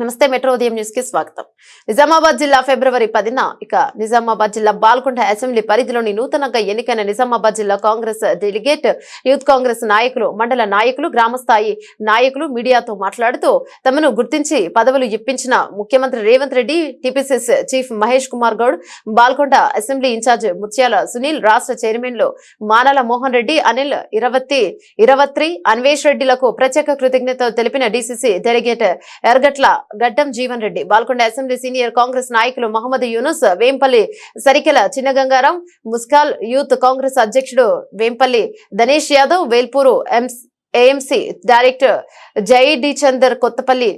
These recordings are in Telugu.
నమస్తే మెట్రో ఉదయం న్యూస్కి స్వాగతం. నిజామాబాద్ జిల్లా ఫిబ్రవరి పదిన ఇక నిజామాబాద్ జిల్లా బాల్కొండ అసెంబ్లీ పరిధిలోని నూతనంగా ఎన్నికైన నిజామాబాద్ జిల్లా కాంగ్రెస్ డెలిగేట్ యూత్ కాంగ్రెస్ నాయకులు మండల నాయకులు గ్రామస్థాయి నాయకులు మీడియాతో మాట్లాడుతూ తమను గుర్తించి పదవులు ఇప్పించిన ముఖ్యమంత్రి Revanth Reddy TPCC chief Mahesh Kumar Goud Balkonda assembly in charge Muthyala Sunil రాష్ట్ర చైర్మన్లు మానాల మోహన్ రెడ్డి అనిల్ ఇరవత్తి ఇరవత్రి అన్వేష్ రెడ్డిలకు ప్రత్యేక కృతజ్ఞతలు తెలిపిన DCC delegate Ergatla Gaddam Jeevan Reddy. Balkonda assembly senior Congress నాయకులు మహమ్మద్ యూనుస్ వేంపల్లి సరికెల చిన్నగంగారం ముస్కాల్ యూత్ కాంగ్రెస్ అధ్యక్షుడు Vempalli Dhanesh Yadav Velpur AMC director Jai D Chander Kothapalli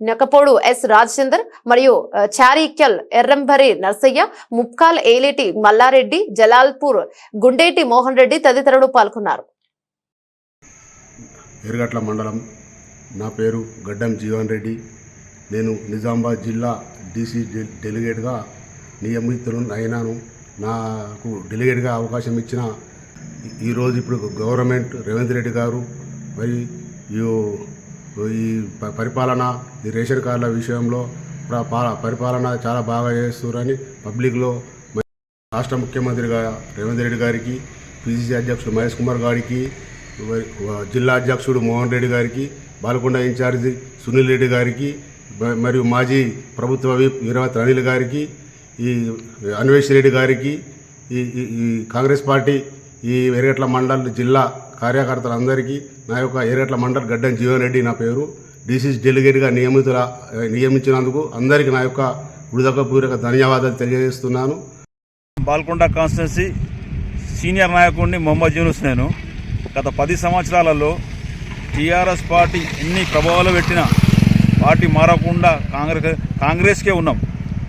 Nekapodu S Rajachander మరియు చారీక్యల్ ఎర్రంభరి నర్సయ్య ముప్కాల్ ఏలేటి మల్లారెడ్డి జలాల్పూర్ గుండేటి మోహన్ రెడ్డి తదితరులు పాల్గొన్నారు. ఎర్గట్ల మండలం నా పేరు గడ్డం జీవన్ రెడ్డి. నేను నిజామాబాద్ జిల్లా డీసీ డెలిగేట్గా నియమితులు అయినాను. నాకు డెలిగేట్గా అవకాశం ఇచ్చిన ఈరోజు ఇప్పుడు గవర్నమెంట్ రేవంత్ రెడ్డి గారు మరి ఈ- ప- పరిపాలన ఈ రేషన్ కార్డుల విషయంలో పరిపాలన చాలా బాగా చేస్తున్నారని పబ్లిక్లో రాష్ట్ర ముఖ్యమంత్రిగా రేవంత్ రెడ్డి గారికి పిసిసి అధ్యక్షుడు మహేష్ కుమార్ గారికి జిల్లా అధ్యక్షుడు మోహన్ రెడ్డి గారికి బాలకొండ ఇన్ఛార్జి సునీల్ రెడ్డి గారికి మరియు మాజీ ప్రభుత్వ విప్ వీరవత్ అనిల్ గారికి ఈ అన్వేష్ రెడ్డి గారికి ఈ ఈ- కాంగ్రెస్ పార్టీ ఈ ఎరగట్ల మండల్ జిల్లా కార్యకర్తలందరికీ నా యొక్క ఎరగట్ల మండల్ గడ్డం జీవన్ రెడ్డి నా పేరు. డీసీసీ డెలిగేట్గా నియమితుల నియమించినందుకు అందరికీ నా యొక్క హృదయపూర్వక ధన్యవాదాలు తెలియజేస్తున్నాను. బాల్కొండ కాన్స్టిట్యున్సీ సీనియర్ నాయకుడిని మొహమ్మద్ యూనుస్ నేను. గత పది సంవత్సరాలలో టీఆర్ఎస్ పార్టీ ఎన్ని ప్రభావాలు పెట్టినా పార్టీ మారకుండా కాంగ్రెస్ కాంగ్రెస్కే ఉన్నాం.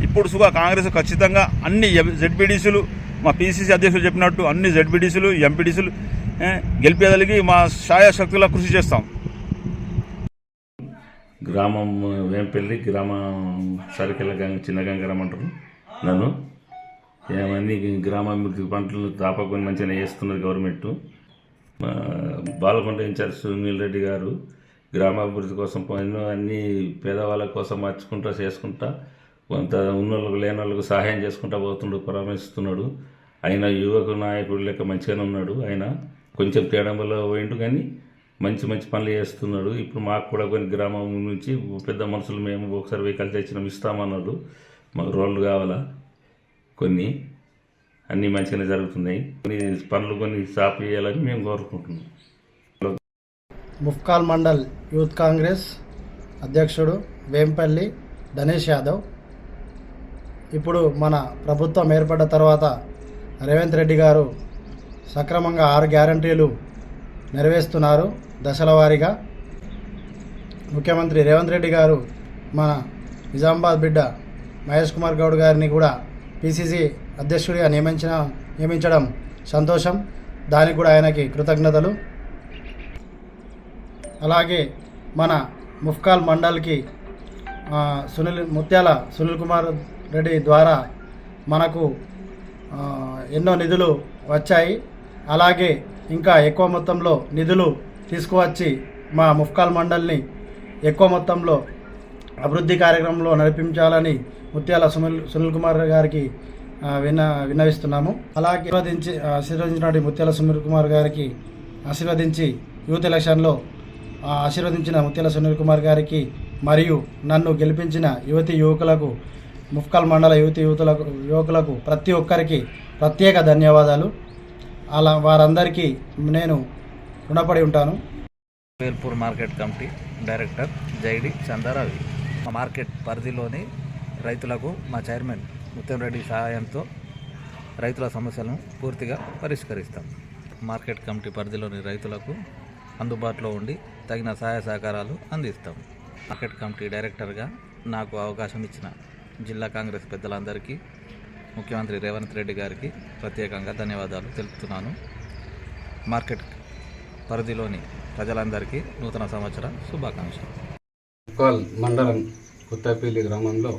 ఇప్పుడు సుగా కాంగ్రెస్ ఖచ్చితంగా అన్ని జెడ్పీడీసీలు మా పీసీసీ అధ్యక్షులు చెప్పినట్టు అన్ని జెడ్పీడీసీలు ఎంపీడీసీలు గెలిపేదలిగి మా శాయశక్తులా కృషి చేస్తాం. గ్రామం వేంపల్లి గ్రామం సరికెళ్ళ గంగ చిన్న గంగారం అంటారు నన్ను. ఏమన్నీ గ్రామాభివృద్ధి పంటలు తాపకొని మంచిగా చేస్తున్నారు government. Balkonda in charge Sunil Reddy గారు గ్రామాభివృద్ధి కోసం ఎన్నో అన్ని పేదవాళ్ళ కోసం మార్చుకుంటా చేసుకుంటా కొంత ఉన్నోళ్ళకు లేని వాళ్ళకు సహాయం చేసుకుంటా పోతుండు పరామర్శిస్తున్నాడు. ఆయన యువక నాయకుడు లెక్క మంచిగానే ఉన్నాడు. ఆయన కొంచెం తేడం వల్ల పోయిండు కానీ మంచి మంచి పనులు చేస్తున్నాడు. ఇప్పుడు మాకు కూడా కొన్ని గ్రామం నుంచి పెద్ద మనుషులు మేము ఒకసారి వెహికల్ తెచ్చినాం ఇస్తామన్నాడు. మాకు రోడ్లు కావాలా? కొన్ని. అన్నీ మంచిగానే జరుగుతున్నాయి. కొన్ని పనులు కొన్ని స్టాప్ చేయాలని మేము కోరుకుంటున్నాం. ముఫ్కాల్ మండల్ యూత్ కాంగ్రెస్ అధ్యక్షుడు వేంపల్లి ధనేష్ యాదవ్. ఇప్పుడు మన ప్రభుత్వం ఏర్పడ్డ తర్వాత రేవంత్ రెడ్డి గారు సక్రమంగా ఆరు గ్యారంటీలు నెరవేరుస్తున్నారు దశల వారీగా. ముఖ్యమంత్రి రేవంత్ రెడ్డి గారు మన నిజామాబాద్ బిడ్డ మహేష్ కుమార్ గౌడ్ గారిని కూడా పిసిసి అధ్యక్షుడిగా నియమించిన నియమించడం సంతోషం. దానికి కూడా ఆయనకి కృతజ్ఞతలు. అలాగే మన ముఫ్కాల్ మండల్కి సునీల్ ముత్యాల సునీల్ కుమార్ రెడ్డి ద్వారా మనకు ఎన్నో నిధులు వచ్చాయి. అలాగే ఇంకా ఎక్కువ మొత్తంలో నిధులు తీసుకువచ్చి మా ముఫ్కాల్ మండల్ని ఎక్కువ మొత్తంలో అభివృద్ధి కార్యక్రమంలో నడిపించాలని ముత్యాల సునీల్ సునీల్ కుమార్ గారికి విన్న విన్నవిస్తున్నాము. అలాగే ఆశీర్వదించి ఆశీర్వదించినటువంటి ముత్యాల సునీల్ కుమార్ గారికి ఆశీర్వదించి యూత్ ఎలక్షన్లో ఆశీర్వదించిన ముత్యాల సునీల్ కుమార్ గారికి మరియు నన్ను గెలిపించిన యువతి యువకులకు ముఫ్కల్ మండల యువతి యువతులకు యువకులకు ప్రతి ఒక్కరికి ప్రత్యేక ధన్యవాదాలు. అలా వారందరికీ నేను రుణపడి ఉంటాను. Velpur market committee director Jai D చందారావి. మా మార్కెట్ పరిధిలోని రైతులకు మా చైర్మన్ ముత్యంరెడ్డి సహాయంతో రైతుల సమస్యలను పూర్తిగా పరిష్కరిస్తాం. మార్కెట్ కమిటీ పరిధిలోని రైతులకు అందుబాటులో ఉండి తగిన సహాయ సహకారాలు అందిస్తాం. మార్కెట్ కమిటీ డైరెక్టర్గా నాకు అవకాశం ఇచ్చిన జిల్లా కాంగ్రెస్ పెద్దలందరికీ ముఖ్యమంత్రి రేవంత్ రెడ్డి గారికి ప్రత్యేకంగా ధన్యవాదాలు తెలుపుతున్నాను. మార్కెట్ పరిధిలోని ప్రజలందరికీ నూతన సంవత్సర శుభాకాంక్షలు. ముక్కాల్ మండలం కొత్తపల్లి గ్రామంలో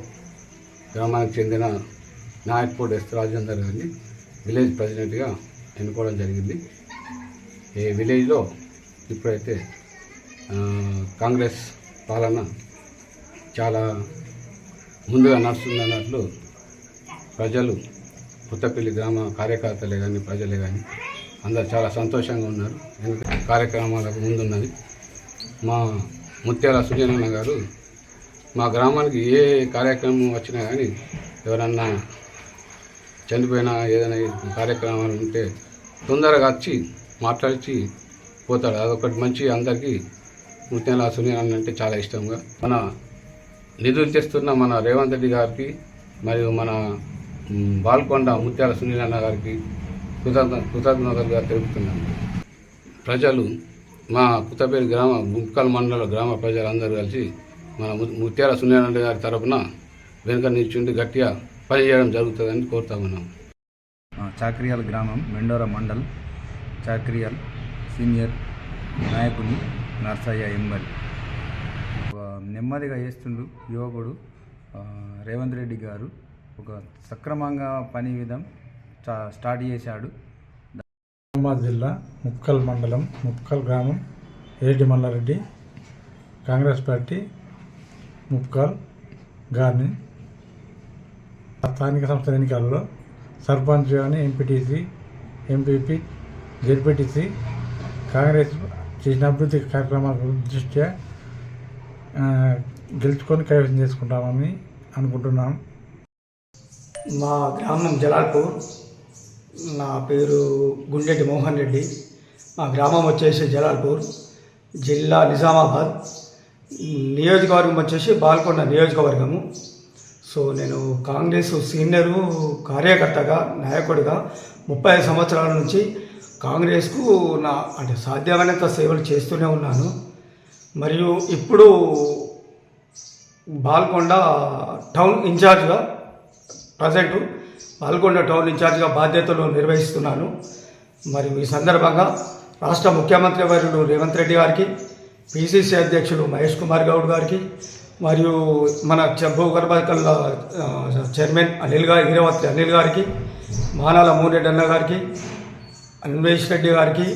గ్రామానికి చెందిన నాయక్పూడి ఎస్ రాజేందర్ గారిని విలేజ్ ప్రెసిడెంట్గా ఎన్నుకోవడం జరిగింది. ఈ విలేజ్లో ఇప్పుడైతే కాంగ్రెస్ పాలన చాలా ముందుగా నడుస్తుందన్నట్లు ప్రజలు పుత్తపల్లి గ్రామ కార్యకర్తలే కానీ ప్రజలే కానీ అందరు చాలా సంతోషంగా ఉన్నారు. ఎందుకంటే కార్యక్రమాలకు ముందున్నది. మా ముత్యాల సుజనన్న గారు మా గ్రామానికి ఏ కార్యక్రమం వచ్చినా కానీ ఎవరన్నా చనిపోయినా ఏదైనా కార్యక్రమాలు ఉంటే తొందరగా వచ్చి మాట్లాడిచి పోతాడు. అదొకటి మంచి అందరికీ ముత్యాల సునీల్ అంటే చాలా ఇష్టంగా. మన నిధులు తెస్తున్న మన రేవంత్ రెడ్డి గారికి మరియు మన బాల్కొండ ముత్యాల సునీల్ అన్న గారికి కృతజ్ఞ కృతజ్ఞతలుగా తెలుపుతున్నాను ప్రజలు మా కుత్తపేరు గ్రామ ముక్కల్ మండల గ్రామ ప్రజలందరూ కలిసి మన ము- ముత్యాల సునీల్ గారి తరపున వెనుక నిల్చుండి గట్టిగా పనిచేయడం జరుగుతుందని కోరుతా ఉన్నాం. చాక్రియాల గ్రామం మెండోర మండల్ చాక్రియాల్ సీనియర్ నాయకుని నర్సయ్య ఎంబల్ నెమ్మదిగా చేస్తుండు యువకుడు రేవంత్ రెడ్డి గారు. ఒక సక్రమంగా పని విధం స్టార్ట్ చేశాడు. నిజామాబాద్ జిల్లా ముక్కల్ మండలం ముక్కల్ గ్రామం ఏరెడ్డి మల్లారెడ్డి కాంగ్రెస్ పార్టీ ముక్కల్ గారిని స్థానిక సంస్థల ఎన్నికల్లో సర్పంచ్ కానీ ఎంపీటీసీ ఎంపీపీ జెడ్పీటీసీ కాంగ్రెస్ చేసిన అభివృద్ధి కార్యక్రమాల దృష్ట్యా గెలుచుకొని కైవసం చేసుకుంటామని అనుకుంటున్నాం. మా గ్రామం జలాల్పూర్. నా పేరు గుండెటి మోహన్ రెడ్డి. మా గ్రామం వచ్చేసి జలాల్పూర్. జిల్లా నిజామాబాద్. నియోజకవర్గం వచ్చేసి బాల్కొండ నియోజకవర్గము. సో నేను కాంగ్రెస్ సీనియరు కార్యకర్తగా నాయకుడిగా ముప్పై ఐదు సంవత్సరాల నుంచి కాంగ్రెస్కు నా అంటే సాధ్యమైనంత సేవలు చేస్తూనే ఉన్నాను. మరియు ఇప్పుడు బాల్కొండ టౌన్ ఇన్ఛార్జ్గా ప్రజెంటు పాల్గొండ టౌన్ ఇన్ఛార్జ్గా బాధ్యతలు నిర్వహిస్తున్నాను. మరి ఈ సందర్భంగా రాష్ట్ర ముఖ్యమంత్రి వర్యులు రేవంత్ రెడ్డి గారికి పిసిసి అధ్యక్షుడు మహేష్ కుమార్ గౌడ్ గారికి మరియు మన చ- భూగర్భకల్ చైర్మన్ అనిల్ గారి ఈరవత్రి అనిల్ గారికి మానాల మూరెడ్డి అన్న గారికి అన్వేష్ రెడ్డి గారికి